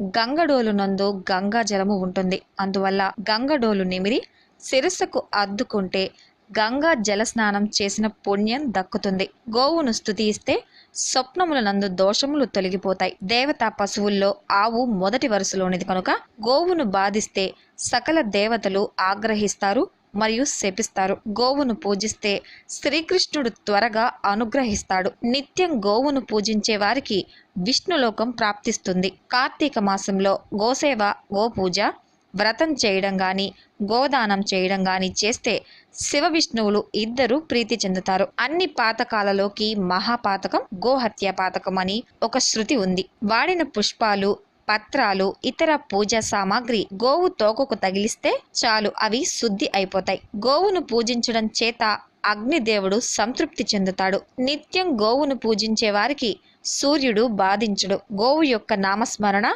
గంగడోలు నందు గంగా జలము ఉంటుంది. అందువల్ల గంగడోలు నిమిరి శిరస్సుకు అద్దుకుంటే గంగా జల స్నానం చేసిన పుణ్యం దక్కుతుంది. గోవును స్థుతిస్తే స్వప్నముల నందు దోషములు తొలగిపోతాయి. దేవతా పశువుల్లో ఆవు మొదటి వరుసలోనిది కనుక గోవును బాధిస్తే సకల దేవతలు ఆగ్రహిస్తారు. మరియు శపిస్తారు. గోవును పూజిస్తే శ్రీకృష్ణుడు త్వరగా అనుగ్రహిస్తాడు. నిత్యం గోవును పూజించే వారికి విష్ణులోకం ప్రాప్తిస్తుంది. కార్తీక మాసంలో గోసేవ గోపూజ వ్రతం చేయడం కానీ గోదానం చేయడం కానీ చేస్తే శివ విష్ణువులు ఇద్దరు ప్రీతి చెందుతారు. అన్ని పాతకాలలోకి మహాపాతకం గోహత్య పాతకం అని ఒక శృతి ఉంది. వాడిన పుష్పాలు పత్రాలు ఇతర పూజా సామాగ్రి గోవు తోకకు తగిలిస్తే చాలు అవి శుద్ధి అయిపోతాయి. గోవును పూజించడం చేత అగ్నిదేవుడు సంతృప్తి చెందుతాడు. నిత్యం గోవును పూజించే వారికి సూర్యుడు బాధించడు. గోవు యొక్క నామస్మరణ